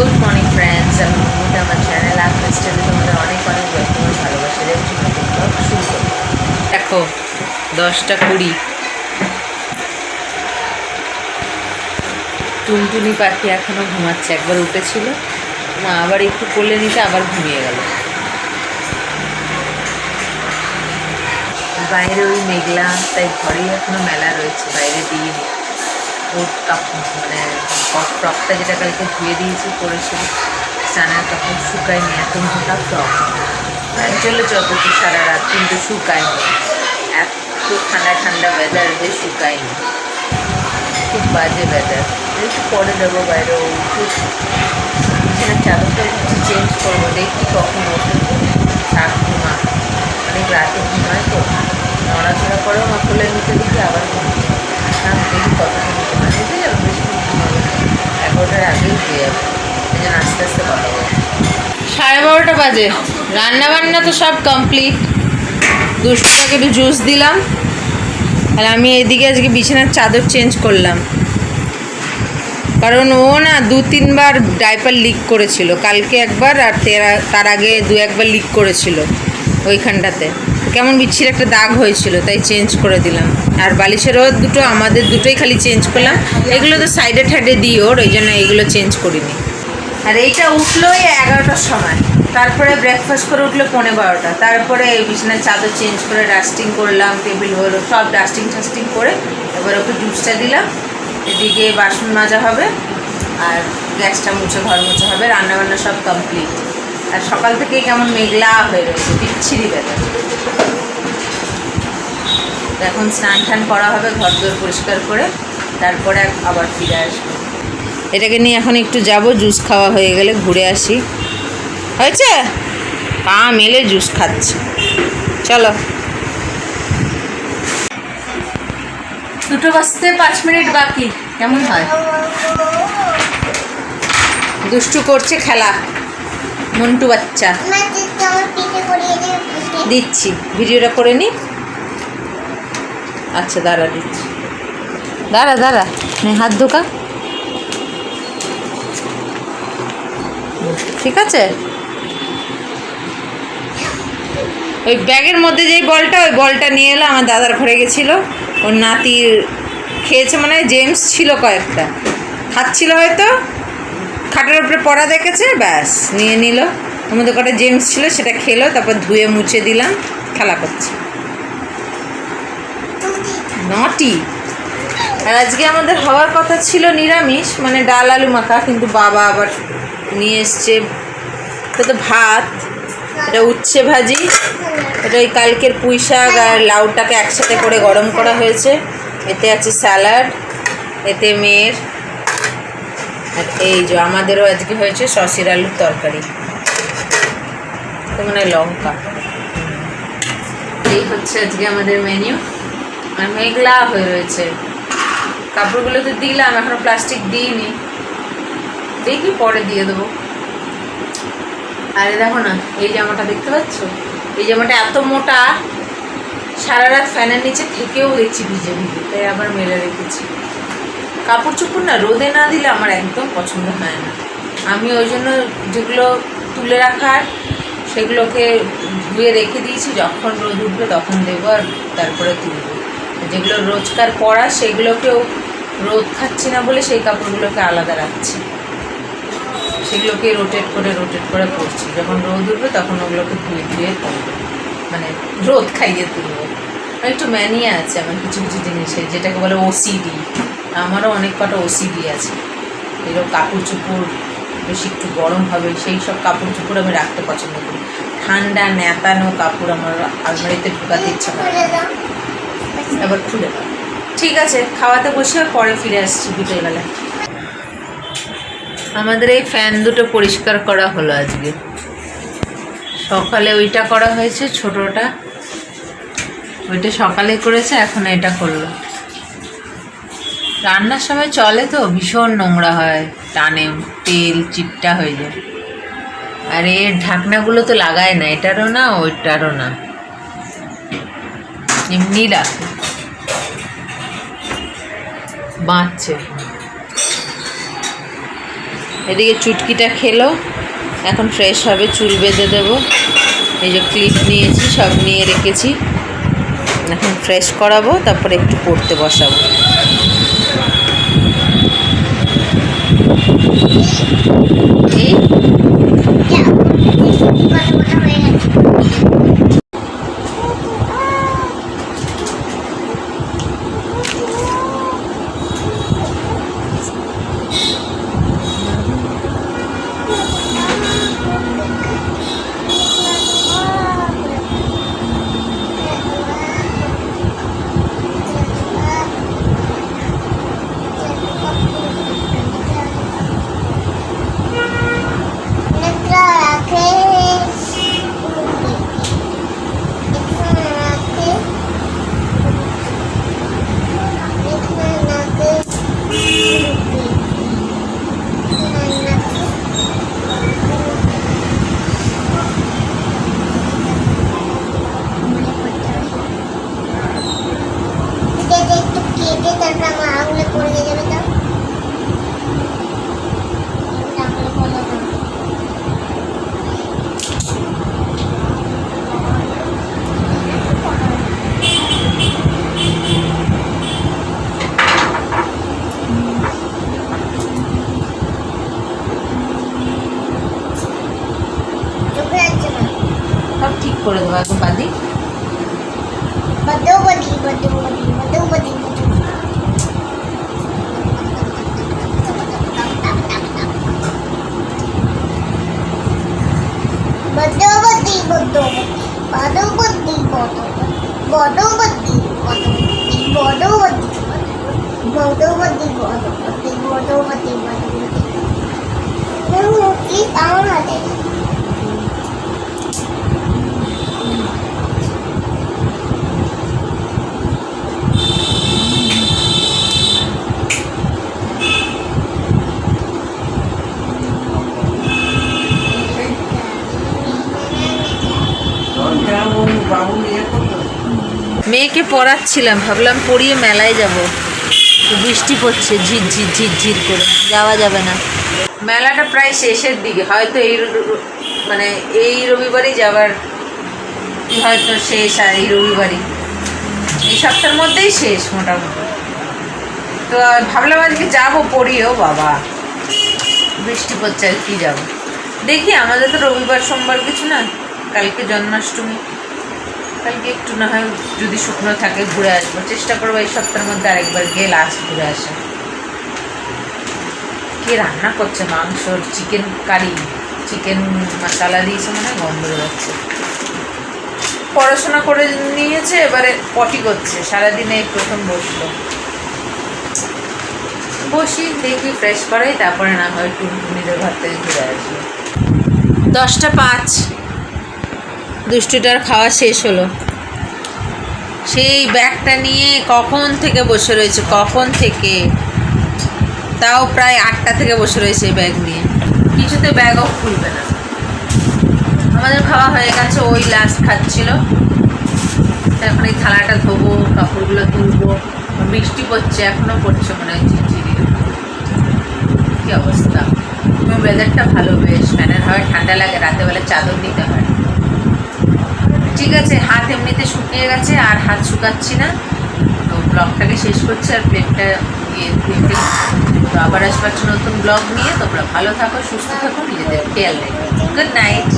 Good morning friends আমি মমতা আমার channel আপনার স্টাইলে তোমাদের অনেক অনেক আর ভালোবাসা দেখছি শুরু করি দেখো, দশটা কুড়ি। টুনটুনি পাখি এখনও ঘুমাচ্ছে। একবার উঠেছিল। মা আবার একটু কোলে নিতে আবার ঘুমিয়ে গেল। বাইরে ওই মেঘলা, তাই ঘরেই এখনও মেলা রয়েছে। বাইরে দিয়ে ওর কাপ মানে ফ্রকটা যেটা কালকে ধুয়ে দিয়েছি পরেছিল স্নানের কাপড় শুকায়নি এত মোটা ফ্রক চলে যত সারা রাত, কিন্তু শুকায়নি। এত ঠান্ডা ঠান্ডা ওয়েদার যে শুকায়নি। খুব বাজে ওয়েদার একটু পরে দেবো বাইরে উঠে বিছানার চাদরটা একটু চেঞ্জ করব, দেখি কখন ওঠে। থাক ঘুমা অনেক রাতে ঘুমায় তো। নড়াচড়া করেও মা খুলে নিতে দেখি, আবার ঘুমিয়ে। সাড়ে বারোটা বাজে। রান্না বান্না তো সব কমপ্লিট দুষ্টটাকে একটু জুস দিলাম। আর আমি এদিকে আজকে বিছানার চাদর চেঞ্জ করলাম। কারণ ও না দু তিনবার ডাইপার লিক করেছিল। কালকে একবার আর তার আগে দু একবার লিক করেছিল ওইখানটাতে। কেমন বিচ্ছির একটা দাগ হয়েছিল, তাই চেঞ্জ করে দিলাম। আর বালিশেরও দুটো আমাদের দুটোই খালি চেঞ্জ করলাম। এগুলো তো সাইডে ঠাইডে দিই ওর, ওই জন্য এইগুলো চেঞ্জ করিনি। আর এইটা উঠল এই এগারোটার সময়। তারপরে ব্রেকফাস্ট করে উঠল পনেরো বারোটা। তারপরে এই বিছানার চাদর চেঞ্জ করে ডাস্টিং করলাম টেবিল হলো, সব ডাস্টিং টাস্টিং করে এবার ওকে জুসটা দিলাম। এদিকে বাসন মাজা হবে, আর গ্যাসটা মুছে, ঘর মুছে হবে, রান্নাবান্না সব কমপ্লিট আর সকাল থেকেই কেমন মেঘলা হয়ে রয়েছে, বিচ্ছিরি বেলা এখন স্নান টান করা হবে, ঘর দোর পরিষ্কার করে, তারপরে আবার ফিরে আসব। এটাকে নিয়ে এখন একটু যাব, জুস খাওয়া হয়ে গেলে ঘুরে আসি। হয়েছে? পা মেলে জুস খাচ্ছে। চলো। দুটো বাজতে পাঁচ মিনিট বাকি, কেমন হয়? দুষ্টু করছে খেলা। মন্টু বাচ্চা। দিচ্ছি, ভিডিওটা করে নি। আচ্ছা দাঁড়া দিচ্ছি। দাঁড়া দাঁড়া, নে, হাত ধোকা। ঠিক আছে? ওই ব্যাগের মধ্যে যেই বলটা, ওই বলটা নিয়ে এলো, আমার দাদার ঘরে গেছিল। ওর নাতির খেয়েছে মানে জেমস ছিল কয়েকটা। খাচ্ছিল হয়তো খাটের উপরে পড়া দেখেছে? ব্যাস, নিয়ে নিল। মধ্যে কটা জেমস ছিল, সেটা খেলো, তারপর ধুয়ে মুছে দিলাম, খেলা করছে। নটি আর আজকে আমাদের হওয়ার কথা ছিল নিরামিষ মানে ডাল, আলু মাখা, কিন্তু বাবা আবার নিয়ে এসছে তো ভাত, এটা উচ্ছে ভাজি, এটা ওই কালকের পুঁই শাক আর লাউটাকে একসাথে করে গরম করা হয়েছে। এতে আছে স্যালাড, এতে মেয়ের আর এই যে আমাদেরও আজকে হয়েছে সসির আলুর তরকারি। মানে লঙ্কা। এই হচ্ছে আজকে আমাদের মেনু আর মেঘলা হয়ে রয়েছে। কাপড়গুলো তো দিলাম, এখনও প্লাস্টিক দিইনি। দেখি পরে দিয়ে দেবো। আরে দেখো না, এই জামাটা দেখতে পাচ্ছ? এই জামাটা এত মোটা সারা রাত ফ্যানের নিচে থেকেও দেখছি ভিজে ভিজে তাই আবার মেলে রেখেছি। কাপড় চোপড় না, রোদে না দিলে আমার একদম পছন্দ হয় না। আমি ওই জন্য যেগুলো তুলে রাখার, সেগুলোকে ধুয়ে রেখে দিয়েছি, যখন রোদ উঠবে তখন দেবো আর তারপরে তুলবো। যেগুলো রোজকার পরা, সেগুলোকেও রোদ খাচ্ছি না বলে সেই কাপড়গুলোকে আলাদা রাখছি। সেগুলোকে রোটেট করে রোটেট করে পরছি। যখন রোদ উঠবে তখন ওগুলোকে ধুয়ে ধুয়ে পরবো। মানে রোদ খাইয়ে তুলবো। আর একটু ম্যানিয়া আছে আমার কিছু কিছু জিনিসের, যেটাকে বলে ওসিডি আমারও অনেক কটা ওসিডি আছে। এরকম কাপড় চোপড় বেশি একটু গরম হবে, সেই সব কাপড় চোপড় আমি রাখতে পছন্দ করি। ঠান্ডা ন্যাতানো কাপড় আমার আলমারিতে ঢুকাতে ইচ্ছা করে এবার খুলে ঠিক আছে, খাওয়াতে বসে আর পরে ফিরে আসছি বিকেলবেলা আমাদের এই ফ্যান দুটো পরিষ্কার করা হলো আজকে। সকালে ওইটা করা হয়েছে, ছোটোটা। ওইটা সকালে করেছে, এখন এটা করল। রান্নার সময় চলে তো, ভীষণ নোংরা হয়। টানে তেল চিপটা হয়ে যায়। আর এর ঢাকনাগুলো তো লাগায় না, এটারও না, ওইটারও না। এমনি রাখে। বাঁচছে। এদিকে চুটকিটা খেলো। এখন ফ্রেশ হবে, চুল বেঁধে দেবো। এই যে ক্লিপ নিয়েছি, সব নিয়ে রেখেছি। এখন ফ্রেশ করাবো, তারপরে একটু পড়তে বসাবো। এই করে দেবো একদম বাদি আমার হাতে মেয়েকে পড়াচ্ছিলাম, ভাবলাম পড়িয়ে মেলায় যাব। বৃষ্টি পড়ছে, ঝির ঝির ঝির ঝির করে, যাওয়া যাবে না। মেলাটা প্রায় শেষের দিকে, হয়তো এই মানে এই রবিবারই যাবার হয়তো শেষ আর এই রবিবারই। এই সপ্তাহের মধ্যেই শেষ মোটামুটি। তো ভাবলাম আজকে যাব পড়িও বাবা। বৃষ্টি পড়ছে, আর কি যাব? দেখি, আমাদের তো রবিবার, সোমবার কিছু না, কালকে জন্মাষ্টমী। কালকে একটু না হয় যদি শুকনো থাকে ঘুরে আসব। চেষ্টা করব এই সপ্তাহের মধ্যে আরেকবার গিয়ে লাস্ট ঘুরে আসা কে রান্না করছে? মাংস চিকেন কারি চিকেন মশলা দিয়েছে মানে গন্ধ বেরোচ্ছে। পড়াশোনা করে নিয়েছে, এবারে পটি করছে। সারাদিনে এই প্রথম বসল। বসি, দেখি ফ্রেশ করাই, তারপরে না হয় টুনটুনিদের ঘর থেকে ঘুরে আসব। দশটা পাঁচ। দুষ্টুটার খাওয়া শেষ হলো। সেই ব্যাগটা নিয়ে কখন থেকে বসে রয়েছে, কখন থেকে? তাও প্রায় আটটা থেকে বসে রয়েছে এই ব্যাগ নিয়ে। কিছুতে ব্যাগও খুলবে না। আমাদের খাওয়া হয়ে গেছে, ওই লাস্ট খাচ্ছিল। এখন এই থালাটা ধোবো, কাপড়গুলো তুলবো। বৃষ্টি পড়ছে এখনও পড়ছে মনে হয় ঝিরঝিরি। কী অবস্থা? ওয়েদারটা ভালো বেশ। ফ্যানের হাওয়ায় ঠান্ডা লাগে রাতেবেলা চাদর নিতে হয়। ঠিক আছে, হাত এমনিতে শুকিয়ে গেছে আর হাত শুকাচ্ছি না। তো ব্লগটাকে শেষ করছি আর প্লেটটা দিয়ে তো আবার আসবার নতুন ব্লগ নিয়ে তোমরা ভালো থাকো, সুস্থ থাকো, নিজেদের খেয়াল রেখো। Good night